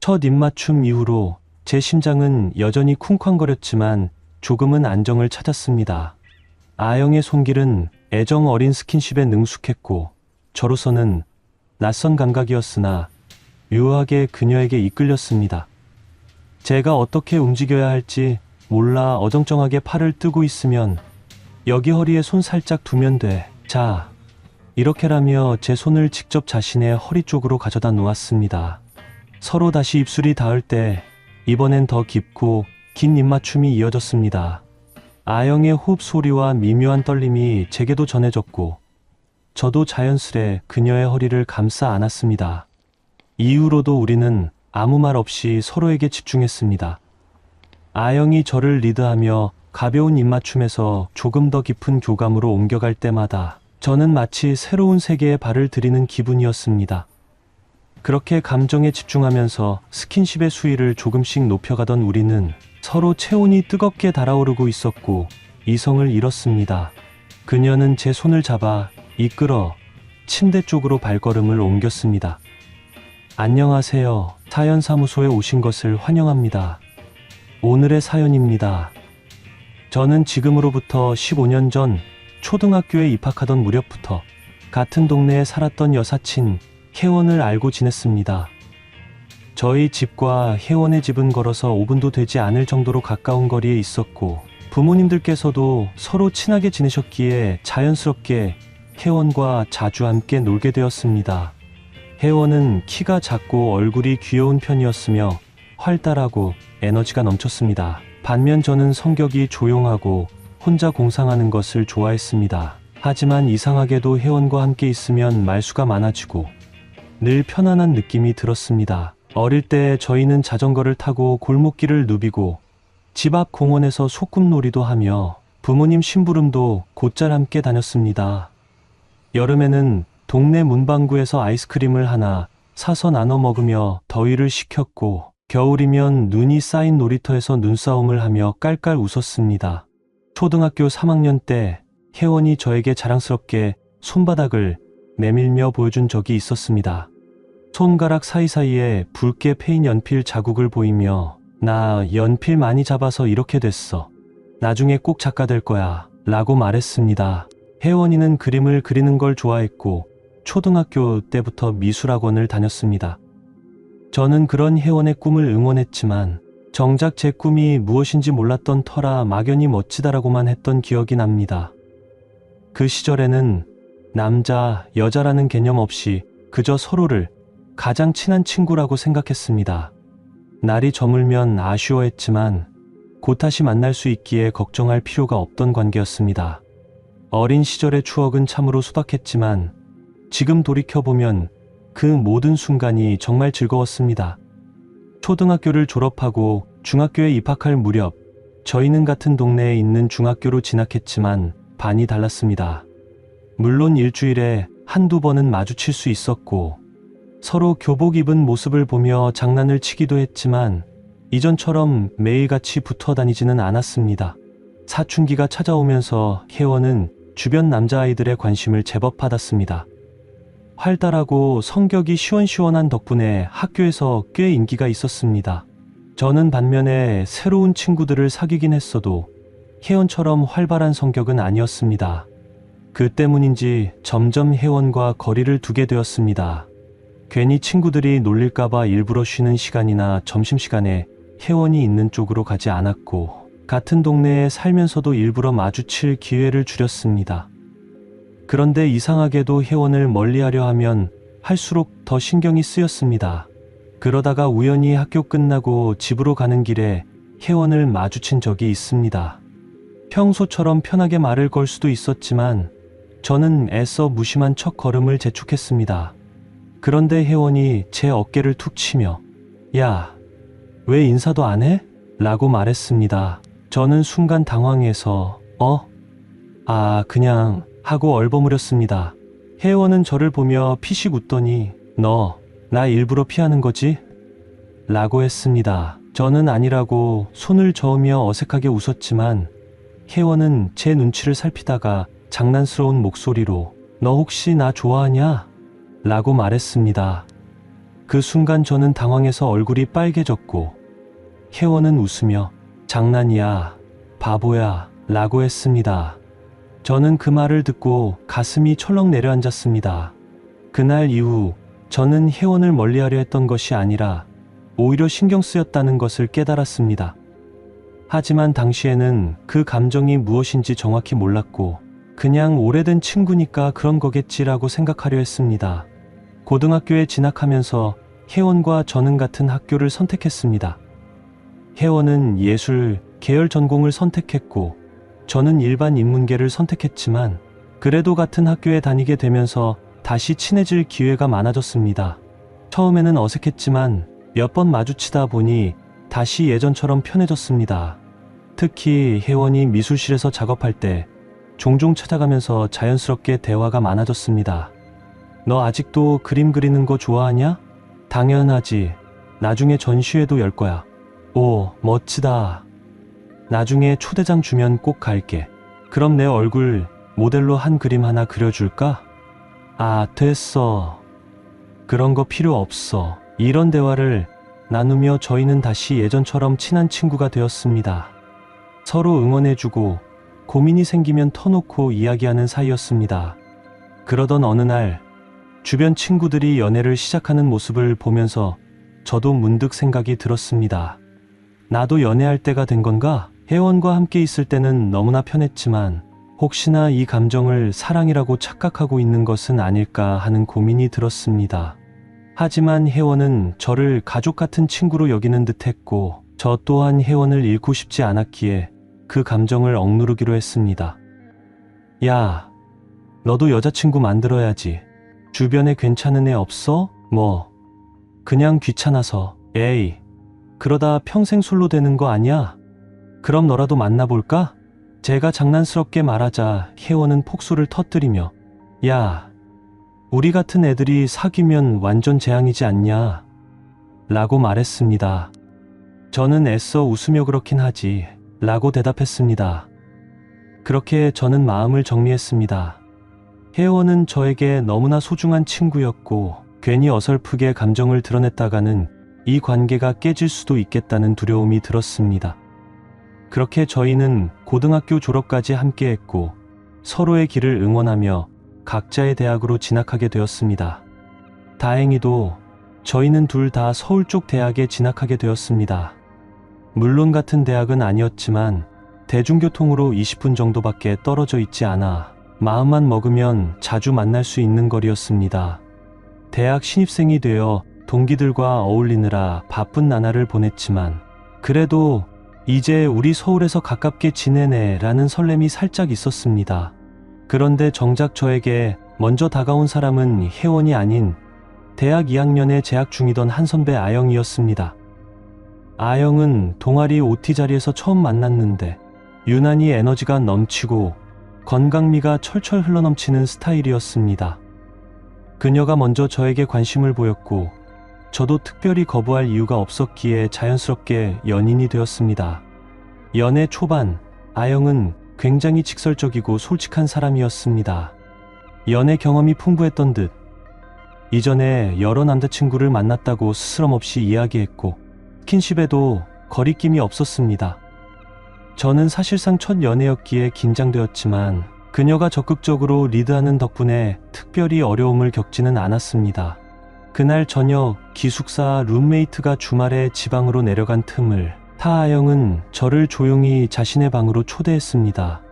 첫 입맞춤 이후로 제 심장은 여전히 쿵쾅거렸지만 조금은 안정을 찾았습니다. 아영의 손길은 애정 어린 스킨십에 능숙했고 저로서는 낯선 감각이었으나 묘하게 그녀에게 이끌렸습니다. 제가 어떻게 움직여야 할지 몰라 어정쩡하게 팔을 뜨고 있으면 여기 허리에 손 살짝 두면 돼. 자, 이렇게라며 제 손을 직접 자신의 허리 쪽으로 가져다 놓았습니다. 서로 다시 입술이 닿을 때 이번엔 더 깊고 긴 입맞춤이 이어졌습니다. 아영의 호흡 소리와 미묘한 떨림이 제게도 전해졌고 저도 자연스레 그녀의 허리를 감싸 안았습니다. 이후로도 우리는 아무 말 없이 서로에게 집중했습니다. 아영이 저를 리드하며 가벼운 입맞춤에서 조금 더 깊은 교감으로 옮겨갈 때마다 저는 마치 새로운 세계에 발을 들이는 기분이었습니다. 그렇게 감정에 집중하면서 스킨십의 수위를 조금씩 높여가던 우리는 서로 체온이 뜨겁게 달아오르고 있었고 이성을 잃었습니다. 그녀는 제 손을 잡아 이끌어 침대 쪽으로 발걸음을 옮겼습니다. 안녕하세요. 사연사무소에 오신 것을 환영합니다. 오늘의 사연입니다. 저는 지금으로부터 15년 전 초등학교에 입학하던 무렵부터 같은 동네에 살았던 여사친 혜원을 알고 지냈습니다. 저희 집과 혜원의 집은 걸어서 5분도 되지 않을 정도로 가까운 거리에 있었고 부모님들께서도 서로 친하게 지내셨기에 자연스럽게 혜원과 자주 함께 놀게 되었습니다. 혜원은 키가 작고 얼굴이 귀여운 편이었으며 활달하고 에너지가 넘쳤습니다. 반면 저는 성격이 조용하고 혼자 공상하는 것을 좋아했습니다. 하지만 이상하게도 혜원과 함께 있으면 말수가 많아지고 늘 편안한 느낌이 들었습니다. 어릴 때 저희는 자전거를 타고 골목길을 누비고 집 앞 공원에서 소꿉놀이도 하며 부모님 심부름도 곧잘 함께 다녔습니다. 여름에는 동네 문방구에서 아이스크림을 하나 사서 나눠 먹으며 더위를 식혔고 겨울이면 눈이 쌓인 놀이터에서 눈싸움을 하며 깔깔 웃었습니다. 초등학교 3학년 때 혜원이 저에게 자랑스럽게 손바닥을 내밀며 보여준 적이 있었습니다. 손가락 사이사이에 붉게 패인 연필 자국을 보이며 나 연필 많이 잡아서 이렇게 됐어. 나중에 꼭 작가 될 거야. 라고 말했습니다. 혜원이는 그림을 그리는 걸 좋아했고 초등학교 때부터 미술학원을 다녔습니다. 저는 그런 혜원의 꿈을 응원했지만 정작 제 꿈이 무엇인지 몰랐던 터라 막연히 멋지다라고만 했던 기억이 납니다. 그 시절에는 남자, 여자라는 개념 없이 그저 서로를 가장 친한 친구라고 생각했습니다. 날이 저물면 아쉬워했지만 곧 다시 만날 수 있기에 걱정할 필요가 없던 관계였습니다. 어린 시절의 추억은 참으로 소박했지만 지금 돌이켜보면 그 모든 순간이 정말 즐거웠습니다. 초등학교를 졸업하고 중학교에 입학할 무렵 저희는 같은 동네에 있는 중학교로 진학했지만 반이 달랐습니다. 물론 일주일에 한두 번은 마주칠 수 있었고 서로 교복 입은 모습을 보며 장난을 치기도 했지만 이전처럼 매일같이 붙어 다니지는 않았습니다. 사춘기가 찾아오면서 혜원은 주변 남자아이들의 관심을 제법 받았습니다. 활달하고 성격이 시원시원한 덕분에 학교에서 꽤 인기가 있었습니다. 저는 반면에 새로운 친구들을 사귀긴 했어도 혜원처럼 활발한 성격은 아니었습니다. 그 때문인지 점점 혜원과 거리를 두게 되었습니다. 괜히 친구들이 놀릴까봐 일부러 쉬는 시간이나 점심시간에 혜원이 있는 쪽으로 가지 않았고, 같은 동네에 살면서도 일부러 마주칠 기회를 줄였습니다. 그런데 이상하게도 혜원을 멀리하려 하면 할수록 더 신경이 쓰였습니다. 그러다가 우연히 학교 끝나고 집으로 가는 길에 혜원을 마주친 적이 있습니다. 평소처럼 편하게 말을 걸 수도 있었지만 저는 애써 무심한 첫 걸음을 재촉했습니다. 그런데 혜원이 제 어깨를 툭 치며 야, 왜 인사도 안 해? 라고 말했습니다. 저는 순간 당황해서 어? 아, 그냥 하고 얼버무렸습니다. 혜원은 저를 보며 피식 웃더니 너, 나 일부러 피하는 거지? 라고 했습니다. 저는 아니라고 손을 저으며 어색하게 웃었지만 혜원은 제 눈치를 살피다가 장난스러운 목소리로 너 혹시 나 좋아하냐? 라고 말했습니다. 그 순간 저는 당황해서 얼굴이 빨개졌고 혜원은 웃으며 장난이야, 바보야, 라고 했습니다. 저는 그 말을 듣고 가슴이 철렁 내려앉았습니다. 그날 이후 저는 혜원을 멀리하려 했던 것이 아니라 오히려 신경 쓰였다는 것을 깨달았습니다. 하지만 당시에는 그 감정이 무엇인지 정확히 몰랐고 그냥 오래된 친구니까 그런 거겠지라고 생각하려 했습니다. 고등학교에 진학하면서 혜원과 저는 같은 학교를 선택했습니다. 혜원은 예술, 계열 전공을 선택했고 저는 일반 인문계를 선택했지만 그래도 같은 학교에 다니게 되면서 다시 친해질 기회가 많아졌습니다. 처음에는 어색했지만 몇 번 마주치다 보니 다시 예전처럼 편해졌습니다. 특히 혜원이 미술실에서 작업할 때 종종 찾아가면서 자연스럽게 대화가 많아졌습니다. 너 아직도 그림 그리는 거 좋아하냐? 당연하지. 나중에 전시회도 열 거야. 오, 멋지다. 나중에 초대장 주면 꼭 갈게. 그럼 내 얼굴 모델로 한 그림 하나 그려줄까? 아, 됐어. 그런 거 필요 없어. 이런 대화를 나누며 저희는 다시 예전처럼 친한 친구가 되었습니다. 서로 응원해주고 고민이 생기면 터놓고 이야기하는 사이였습니다. 그러던 어느 날 주변 친구들이 연애를 시작하는 모습을 보면서 저도 문득 생각이 들었습니다. 나도 연애할 때가 된 건가? 혜원과 함께 있을 때는 너무나 편했지만 혹시나 이 감정을 사랑이라고 착각하고 있는 것은 아닐까 하는 고민이 들었습니다. 하지만 혜원은 저를 가족 같은 친구로 여기는 듯 했고 저 또한 혜원을 잃고 싶지 않았기에 그 감정을 억누르기로 했습니다. 야, 너도 여자친구 만들어야지. 주변에 괜찮은 애 없어? 뭐, 그냥 귀찮아서. 에이, 그러다 평생 솔로 되는 거 아니야? 그럼 너라도 만나볼까? 제가 장난스럽게 말하자 혜원은 폭소를 터뜨리며 야, 우리 같은 애들이 사귀면 완전 재앙이지 않냐? 라고 말했습니다. 저는 애써 웃으며 그렇긴 하지. 라고 대답했습니다. 그렇게 저는 마음을 정리했습니다. 혜원은 저에게 너무나 소중한 친구였고 괜히 어설프게 감정을 드러냈다가는 이 관계가 깨질 수도 있겠다는 두려움이 들었습니다. 그렇게 저희는 고등학교 졸업까지 함께했고 서로의 길을 응원하며 각자의 대학으로 진학하게 되었습니다. 다행히도 저희는 둘 다 서울 쪽 대학에 진학하게 되었습니다. 물론 같은 대학은 아니었지만 대중교통으로 20분 정도밖에 떨어져 있지 않아 마음만 먹으면 자주 만날 수 있는 거리였습니다. 대학 신입생이 되어 동기들과 어울리느라 바쁜 나날을 보냈지만 그래도 이제 우리 서울에서 가깝게 지내네 라는 설렘이 살짝 있었습니다. 그런데 정작 저에게 먼저 다가온 사람은 혜원이 아닌 대학 2학년에 재학 중이던 한 선배 아영이었습니다. 아영은 동아리 OT 자리에서 처음 만났는데 유난히 에너지가 넘치고 건강미가 철철 흘러넘치는 스타일이었습니다. 그녀가 먼저 저에게 관심을 보였고 저도 특별히 거부할 이유가 없었기에 자연스럽게 연인이 되었습니다. 연애 초반, 아영은 굉장히 직설적이고 솔직한 사람이었습니다. 연애 경험이 풍부했던 듯, 이전에 여러 남자친구를 만났다고 스스럼 없이 이야기했고, 스킨십에도 거리낌이 없었습니다. 저는 사실상 첫 연애였기에 긴장되었지만, 그녀가 적극적으로 리드하는 덕분에 특별히 어려움을 겪지는 않았습니다. 그날 저녁 기숙사 룸메이트가 주말에 지방으로 내려간 틈을 타아영은 저를 조용히 자신의 방으로 초대했습니다.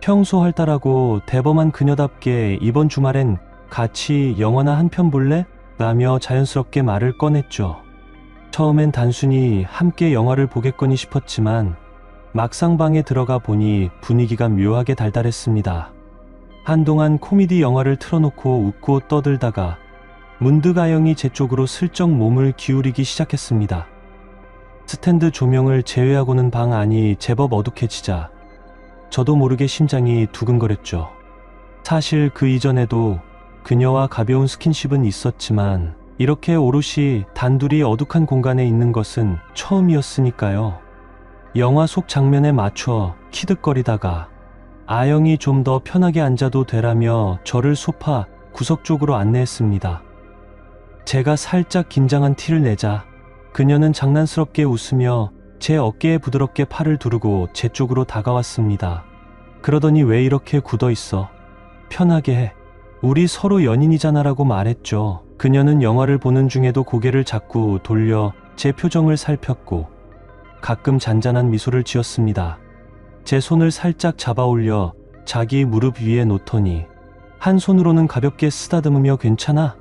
평소 활달하고 대범한 그녀답게 이번 주말엔 같이 영화나 한 편 볼래? 라며 자연스럽게 말을 꺼냈죠. 처음엔 단순히 함께 영화를 보겠거니 싶었지만 막상 방에 들어가 보니 분위기가 묘하게 달달했습니다. 한동안 코미디 영화를 틀어놓고 웃고 떠들다가 문득 아영이 제 쪽으로 슬쩍 몸을 기울이기 시작했습니다. 스탠드 조명을 제외하고는 방 안이 제법 어둑해지자 저도 모르게 심장이 두근거렸죠. 사실 그 이전에도 그녀와 가벼운 스킨십은 있었지만 이렇게 오롯이 단둘이 어둑한 공간에 있는 것은 처음이었으니까요. 영화 속 장면에 맞춰 키득거리다가 아영이 좀 더 편하게 앉아도 되라며 저를 소파 구석 쪽으로 안내했습니다. 제가 살짝 긴장한 티를 내자 그녀는 장난스럽게 웃으며 제 어깨에 부드럽게 팔을 두르고 제 쪽으로 다가왔습니다. 그러더니 왜 이렇게 굳어 있어? 편하게 해. 우리 서로 연인이잖아라고 말했죠. 그녀는 영화를 보는 중에도 고개를 자꾸 돌려 제 표정을 살폈고 가끔 잔잔한 미소를 지었습니다. 제 손을 살짝 잡아 올려 자기 무릎 위에 놓더니 한 손으로는 가볍게 쓰다듬으며 괜찮아?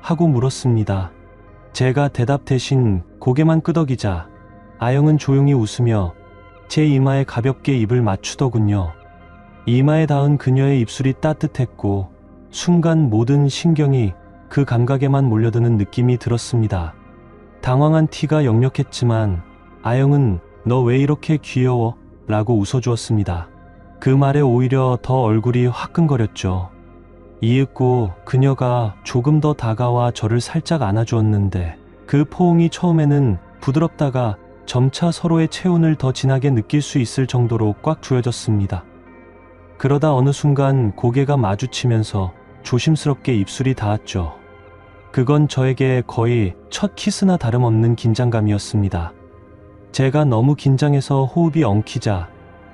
하고 물었습니다. 제가 대답 대신 고개만 끄덕이자 아영은 조용히 웃으며 제 이마에 가볍게 입을 맞추더군요. 이마에 닿은 그녀의 입술이 따뜻했고 순간 모든 신경이 그 감각에만 몰려드는 느낌이 들었습니다. 당황한 티가 역력했지만 아영은 너 왜 이렇게 귀여워? 라고 웃어주었습니다. 그 말에 오히려 더 얼굴이 화끈거렸죠. 이윽고 그녀가 조금 더 다가와 저를 살짝 안아주었는데 그 포옹이 처음에는 부드럽다가 점차 서로의 체온을 더 진하게 느낄 수 있을 정도로 꽉 조여졌습니다. 그러다 어느 순간 고개가 마주치면서 조심스럽게 입술이 닿았죠. 그건 저에게 거의 첫 키스나 다름없는 긴장감이었습니다. 제가 너무 긴장해서 호흡이 엉키자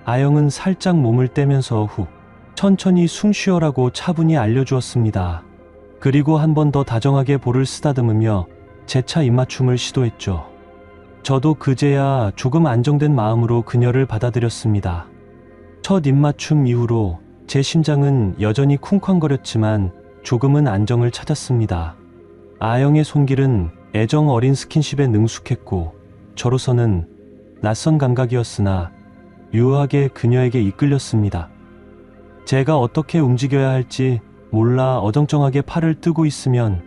아영은 살짝 몸을 떼면서 후 천천히 숨 쉬어라고 차분히 알려주었습니다. 그리고 한 번 더 다정하게 볼을 쓰다듬으며 재차 입맞춤을 시도했죠. 저도 그제야 조금 안정된 마음으로 그녀를 받아들였습니다. 첫 입맞춤 이후로 제 심장은 여전히 쿵쾅거렸지만 조금은 안정을 찾았습니다. 아영의 손길은 애정 어린 스킨십에 능숙했고 저로서는 낯선 감각이었으나 유하게 그녀에게 이끌렸습니다. 제가 어떻게 움직여야 할지 몰라 어정쩡하게 팔을 뜨고 있으면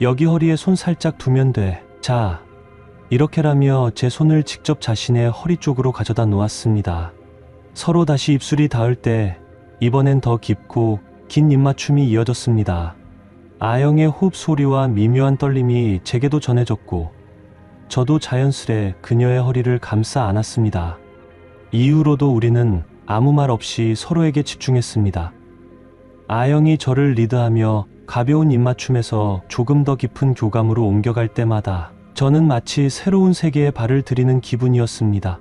여기 허리에 손 살짝 두면 돼. 자, 이렇게라며 제 손을 직접 자신의 허리 쪽으로 가져다 놓았습니다. 서로 다시 입술이 닿을 때 이번엔 더 깊고 긴 입맞춤이 이어졌습니다. 아영의 호흡 소리와 미묘한 떨림이 제게도 전해졌고 저도 자연스레 그녀의 허리를 감싸 안았습니다. 이후로도 우리는 아무 말 없이 서로에게 집중했습니다. 아영이 저를 리드하며 가벼운 입맞춤에서 조금 더 깊은 교감으로 옮겨갈 때마다 저는 마치 새로운 세계에 발을 들이는 기분이었습니다.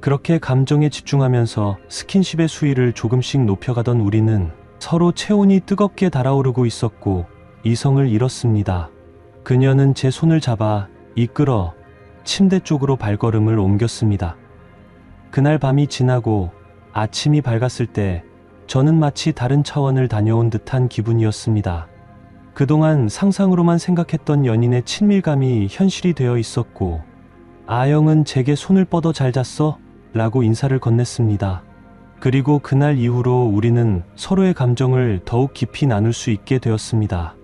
그렇게 감정에 집중하면서 스킨십의 수위를 조금씩 높여가던 우리는 서로 체온이 뜨겁게 달아오르고 있었고 이성을 잃었습니다. 그녀는 제 손을 잡아 이끌어 침대 쪽으로 발걸음을 옮겼습니다. 그날 밤이 지나고 아침이 밝았을 때 저는 마치 다른 차원을 다녀온 듯한 기분이었습니다. 그동안 상상으로만 생각했던 연인의 친밀감이 현실이 되어 있었고, 아영은 제게 손을 뻗어 잘 잤어? 라고 인사를 건넸습니다. 그리고 그날 이후로 우리는 서로의 감정을 더욱 깊이 나눌 수 있게 되었습니다.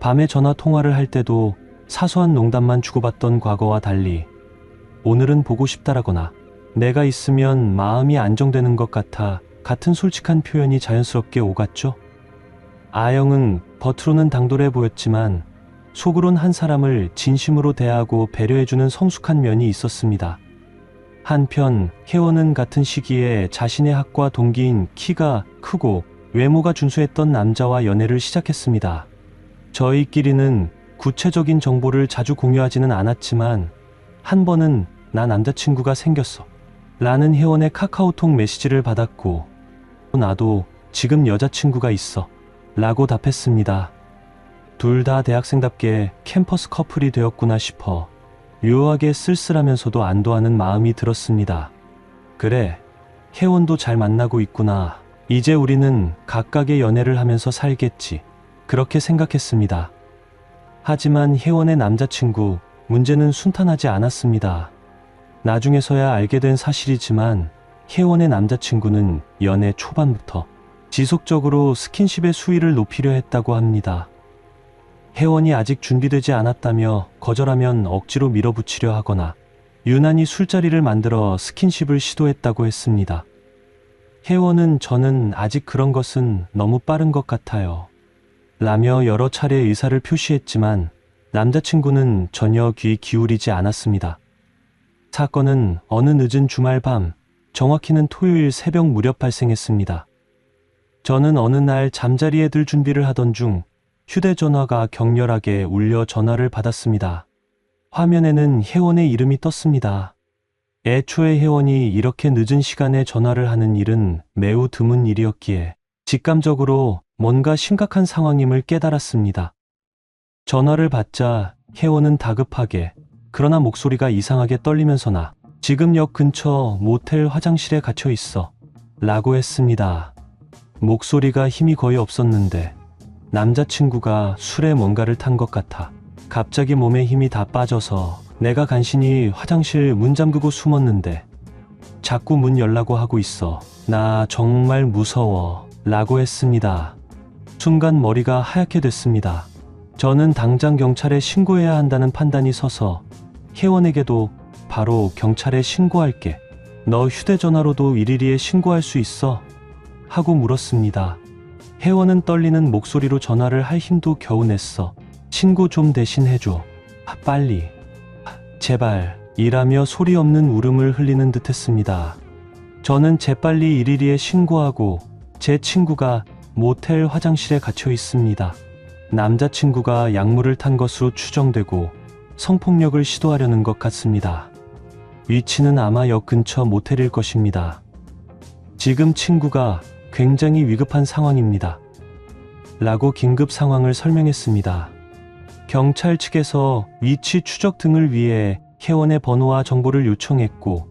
밤에 전화 통화를 할 때도 사소한 농담만 주고받던 과거와 달리 오늘은 보고 싶다라거나 내가 있으면 마음이 안정되는 것 같아 같은 솔직한 표현이 자연스럽게 오갔죠? 아영은 겉으로는 당돌해 보였지만 속으론 한 사람을 진심으로 대하고 배려해주는 성숙한 면이 있었습니다. 한편 혜원은 같은 시기에 자신의 학과 동기인 키가 크고 외모가 준수했던 남자와 연애를 시작했습니다. 저희끼리는 구체적인 정보를 자주 공유하지는 않았지만 한 번은 나 남자친구가 생겼어. 라는 혜원의 카카오톡 메시지를 받았고 나도 지금 여자친구가 있어. 라고 답했습니다. 둘 다 대학생답게 캠퍼스 커플이 되었구나 싶어 묘하게 쓸쓸하면서도 안도하는 마음이 들었습니다. 그래, 혜원도 잘 만나고 있구나. 이제 우리는 각각의 연애를 하면서 살겠지. 그렇게 생각했습니다. 하지만 혜원의 남자친구, 문제는 순탄하지 않았습니다. 나중에서야 알게 된 사실이지만 혜원의 남자친구는 연애 초반부터 지속적으로 스킨십의 수위를 높이려 했다고 합니다. 혜원이 아직 준비되지 않았다며 거절하면 억지로 밀어붙이려 하거나 유난히 술자리를 만들어 스킨십을 시도했다고 했습니다. 혜원은 저는 아직 그런 것은 너무 빠른 것 같아요. 라며 여러 차례 의사를 표시했지만 남자친구는 전혀 귀 기울이지 않았습니다. 사건은 어느 늦은 주말 밤, 정확히는 토요일 새벽 무렵 발생했습니다. 저는 어느 날 잠자리에 들 준비를 하던 중 휴대전화가 격렬하게 울려 전화를 받았습니다. 화면에는 혜원의 이름이 떴습니다. 애초에 혜원이 이렇게 늦은 시간에 전화를 하는 일은 매우 드문 일이었기에 직감적으로 뭔가 심각한 상황임을 깨달았습니다. 전화를 받자 혜원은 다급하게 그러나 목소리가 이상하게 떨리면서 나 지금 역 근처 모텔 화장실에 갇혀 있어 라고 했습니다. 목소리가 힘이 거의 없었는데 남자친구가 술에 뭔가를 탄 것 같아 갑자기 몸에 힘이 다 빠져서 내가 간신히 화장실 문 잠그고 숨었는데 자꾸 문 열라고 하고 있어. 나 정말 무서워. 라고 했습니다. 순간 머리가 하얗게 됐습니다. 저는 당장 경찰에 신고해야 한다는 판단이 서서 혜원에게도 바로 경찰에 신고할게. 너 휴대전화로도 112에 신고할 수 있어? 하고 물었습니다. 혜원은 떨리는 목소리로 전화를 할 힘도 겨우 냈어. 신고 좀 대신 해줘. 아, 빨리. 아, 제발. 이라며 소리 없는 울음을 흘리는 듯 했습니다. 저는 재빨리 112에 신고하고 제 친구가 모텔 화장실에 갇혀 있습니다. 남자친구가 약물을 탄 것으로 추정되고 성폭력을 시도하려는 것 같습니다. 위치는 아마 역 근처 모텔일 것입니다. 지금 친구가 굉장히 위급한 상황입니다. 라고 긴급 상황을 설명했습니다. 경찰 측에서 위치 추적 등을 위해 혜원의 번호와 정보를 요청했고,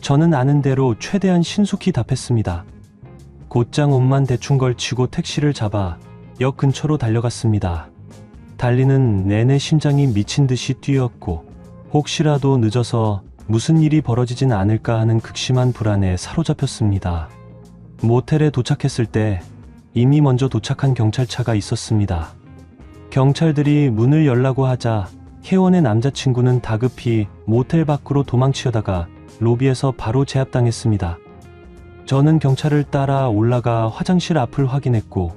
저는 아는 대로 최대한 신속히 답했습니다. 곧장 옷만 대충 걸치고 택시를 잡아 역 근처로 달려갔습니다. 달리는 내내 심장이 미친 듯이 뛰었고, 혹시라도 늦어서 무슨 일이 벌어지진 않을까 하는 극심한 불안에 사로잡혔습니다. 모텔에 도착했을 때 이미 먼저 도착한 경찰차가 있었습니다. 경찰들이 문을 열라고 하자 혜원의 남자친구는 다급히 모텔 밖으로 도망치려다가 로비에서 바로 제압당했습니다. 저는 경찰을 따라 올라가 화장실 앞을 확인했고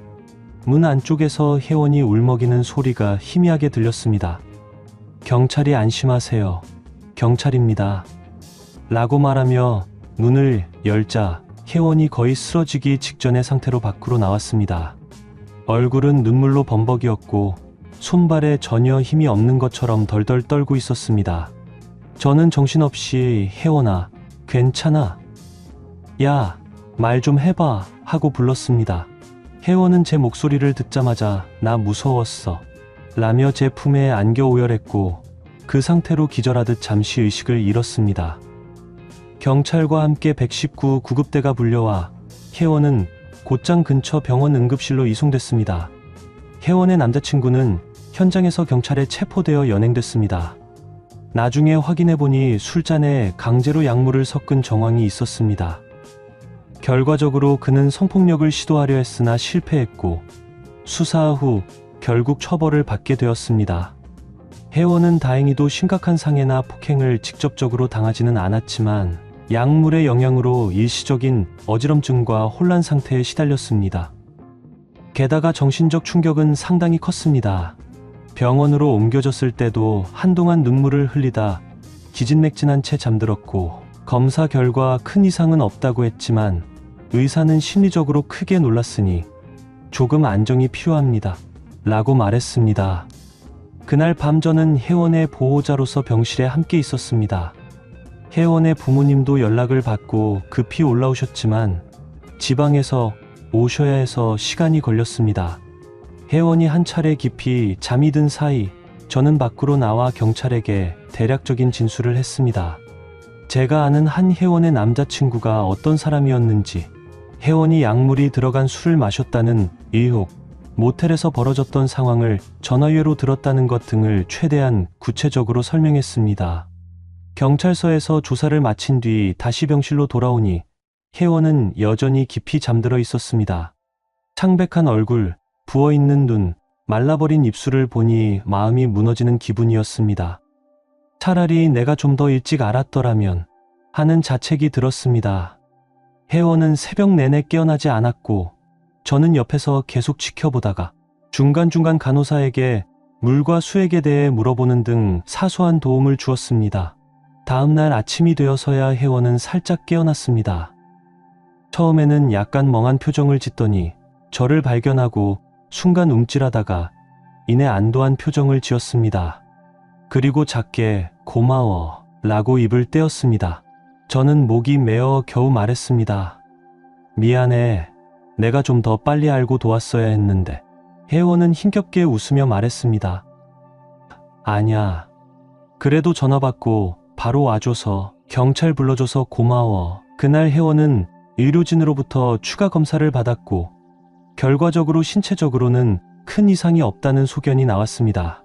문 안쪽에서 혜원이 울먹이는 소리가 희미하게 들렸습니다. 경찰이 안심하세요. 경찰입니다. 라고 말하며 문을 열자 혜원이 거의 쓰러지기 직전의 상태로 밖으로 나왔습니다. 얼굴은 눈물로 범벅이었고 손발에 전혀 힘이 없는 것처럼 덜덜 떨고 있었습니다. 저는 정신없이 혜원아, 괜찮아. 야, 말 좀 해봐. 하고 불렀습니다. 혜원은 제 목소리를 듣자마자 나 무서웠어. 라며 제 품에 안겨 오열했고 그 상태로 기절하듯 잠시 의식을 잃었습니다. 경찰과 함께 119 구급대가 불려와 혜원은 곧장 근처 병원 응급실로 이송됐습니다. 혜원의 남자친구는 현장에서 경찰에 체포되어 연행됐습니다. 나중에 확인해보니 술잔에 강제로 약물을 섞은 정황이 있었습니다. 결과적으로 그는 성폭력을 시도하려 했으나 실패했고 수사 후 결국 처벌을 받게 되었습니다. 혜원은 다행히도 심각한 상해나 폭행을 직접적으로 당하지는 않았지만 약물의 영향으로 일시적인 어지럼증과 혼란 상태에 시달렸습니다. 게다가 정신적 충격은 상당히 컸습니다. 병원으로 옮겨졌을 때도 한동안 눈물을 흘리다 기진맥진한 채 잠들었고 검사 결과 큰 이상은 없다고 했지만 의사는 심리적으로 크게 놀랐으니 조금 안정이 필요합니다. 라고 말했습니다. 그날 밤 저는 혜원의 보호자로서 병실에 함께 있었습니다. 혜원의 부모님도 연락을 받고 급히 올라오셨지만 지방에서 오셔야 해서 시간이 걸렸습니다. 혜원이 한 차례 깊이 잠이 든 사이 저는 밖으로 나와 경찰에게 대략적인 진술을 했습니다. 제가 아는 한 혜원의 남자친구가 어떤 사람이었는지, 혜원이 약물이 들어간 술을 마셨다는 의혹, 모텔에서 벌어졌던 상황을 전화위로 들었다는 것 등을 최대한 구체적으로 설명했습니다. 경찰서에서 조사를 마친 뒤 다시 병실로 돌아오니 혜원은 여전히 깊이 잠들어 있었습니다. 창백한 얼굴, 부어있는 눈, 말라버린 입술을 보니 마음이 무너지는 기분이었습니다. 차라리 내가 좀 더 일찍 알았더라면 하는 자책이 들었습니다. 혜원은 새벽 내내 깨어나지 않았고 저는 옆에서 계속 지켜보다가 중간중간 간호사에게 물과 수액에 대해 물어보는 등 사소한 도움을 주었습니다. 다음날 아침이 되어서야 혜원은 살짝 깨어났습니다. 처음에는 약간 멍한 표정을 짓더니 저를 발견하고 순간 움찔하다가 이내 안도한 표정을 지었습니다. 그리고 작게 고마워 라고 입을 떼었습니다. 저는 목이 메어 겨우 말했습니다. 미안해. 내가 좀 더 빨리 알고 도왔어야 했는데. 혜원은 힘겹게 웃으며 말했습니다. 아냐. 그래도 전화 받고 바로 와줘서 경찰 불러줘서 고마워. 그날 혜원은 의료진으로부터 추가 검사를 받았고 결과적으로 신체적으로는 큰 이상이 없다는 소견이 나왔습니다.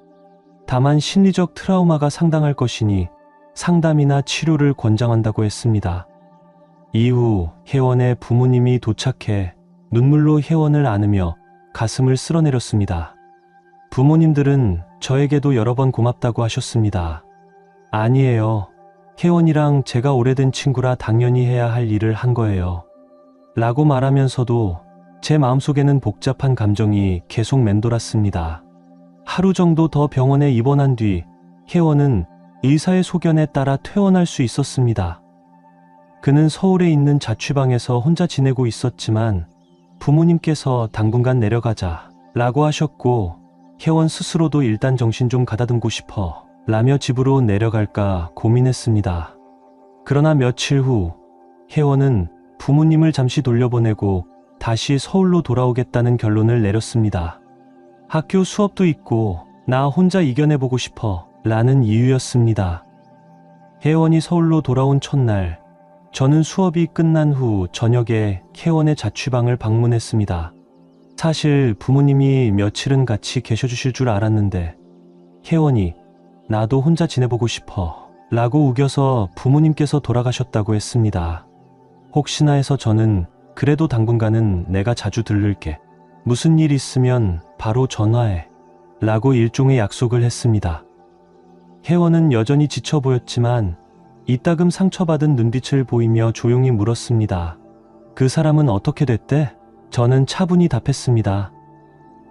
다만 심리적 트라우마가 상당할 것이니 상담이나 치료를 권장한다고 했습니다. 이후 혜원의 부모님이 도착해 눈물로 혜원을 안으며 가슴을 쓸어내렸습니다. 부모님들은 저에게도 여러 번 고맙다고 하셨습니다. 아니에요. 혜원이랑 제가 오래된 친구라 당연히 해야 할 일을 한 거예요. 라고 말하면서도 제 마음속에는 복잡한 감정이 계속 맴돌았습니다. 하루 정도 더 병원에 입원한 뒤 혜원은 의사의 소견에 따라 퇴원할 수 있었습니다. 그는 서울에 있는 자취방에서 혼자 지내고 있었지만 부모님께서 당분간 내려가자 라고 하셨고 혜원 스스로도 일단 정신 좀 가다듬고 싶어 라며 집으로 내려갈까 고민했습니다. 그러나 며칠 후 혜원은 부모님을 잠시 돌려보내고 다시 서울로 돌아오겠다는 결론을 내렸습니다. 학교 수업도 있고 나 혼자 이겨내보고 싶어 라는 이유였습니다. 혜원이 서울로 돌아온 첫날 저는 수업이 끝난 후 저녁에 혜원의 자취방을 방문했습니다. 사실 부모님이 며칠은 같이 계셔주실 줄 알았는데 혜원이 나도 혼자 지내보고 싶어 라고 우겨서 부모님께서 돌아가셨다고 했습니다. 혹시나 해서 저는 그래도 당분간은 내가 자주 들를게. 무슨 일 있으면 바로 전화해. 라고 일종의 약속을 했습니다. 혜원은 여전히 지쳐 보였지만 이따금 상처받은 눈빛을 보이며 조용히 물었습니다. 그 사람은 어떻게 됐대? 저는 차분히 답했습니다.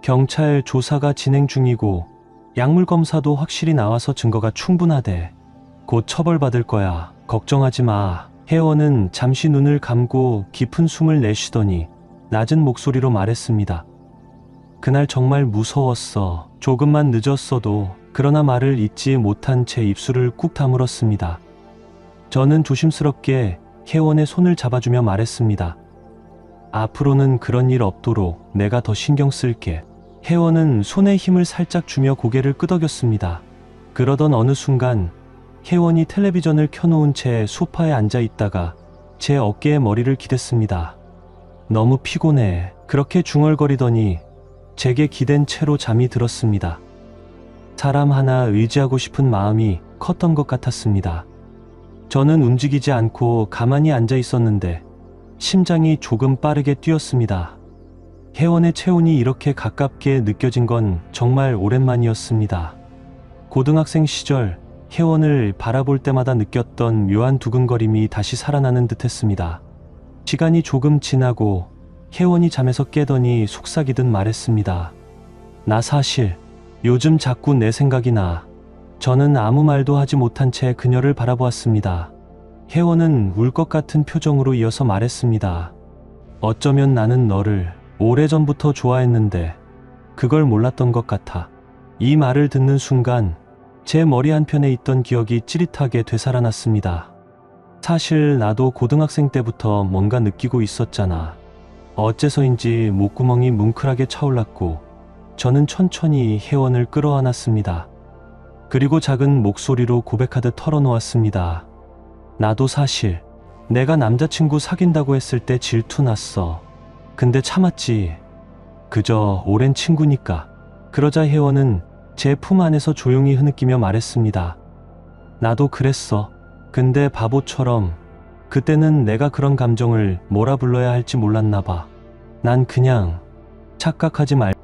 경찰 조사가 진행 중이고 약물 검사도 확실히 나와서 증거가 충분하대. 곧 처벌받을 거야. 걱정하지 마. 혜원은 잠시 눈을 감고 깊은 숨을 내쉬더니 낮은 목소리로 말했습니다. 그날 정말 무서웠어. 조금만 늦었어도 그러나 말을 잊지 못한 채 입술을 꾹 다물었습니다. 저는 조심스럽게 혜원의 손을 잡아주며 말했습니다. 앞으로는 그런 일 없도록 내가 더 신경 쓸게. 혜원은 손에 힘을 살짝 주며 고개를 끄덕였습니다. 그러던 어느 순간 혜원이 텔레비전을 켜놓은 채 소파에 앉아 있다가 제 어깨에 머리를 기댔습니다. 너무 피곤해. 그렇게 중얼거리더니 제게 기댄 채로 잠이 들었습니다. 사람 하나 의지하고 싶은 마음이 컸던 것 같았습니다. 저는 움직이지 않고 가만히 앉아 있었는데 심장이 조금 빠르게 뛰었습니다. 혜원의 체온이 이렇게 가깝게 느껴진 건 정말 오랜만이었습니다. 고등학생 시절 혜원을 바라볼 때마다 느꼈던 묘한 두근거림이 다시 살아나는 듯 했습니다. 시간이 조금 지나고 혜원이 잠에서 깨더니 속삭이듯 말했습니다. 나 사실 요즘 자꾸 내 생각이 나. 저는 아무 말도 하지 못한 채 그녀를 바라보았습니다. 혜원은 울 것 같은 표정으로 이어서 말했습니다. 어쩌면 나는 너를 오래전부터 좋아했는데 그걸 몰랐던 것 같아. 이 말을 듣는 순간 제 머리 한편에 있던 기억이 찌릿하게 되살아났습니다. 사실 나도 고등학생 때부터 뭔가 느끼고 있었잖아. 어째서인지 목구멍이 뭉클하게 차올랐고 저는 천천히 혜원을 끌어안았습니다. 그리고 작은 목소리로 고백하듯 털어놓았습니다. 나도 사실 내가 남자친구 사귄다고 했을 때 질투 났어. 근데 참았지. 그저 오랜 친구니까. 그러자 혜원은 제 품 안에서 조용히 흐느끼며 말했습니다. 나도 그랬어. 근데 바보처럼 그때는 내가 그런 감정을 뭐라 불러야 할지 몰랐나 봐. 난 그냥 착각하지 말.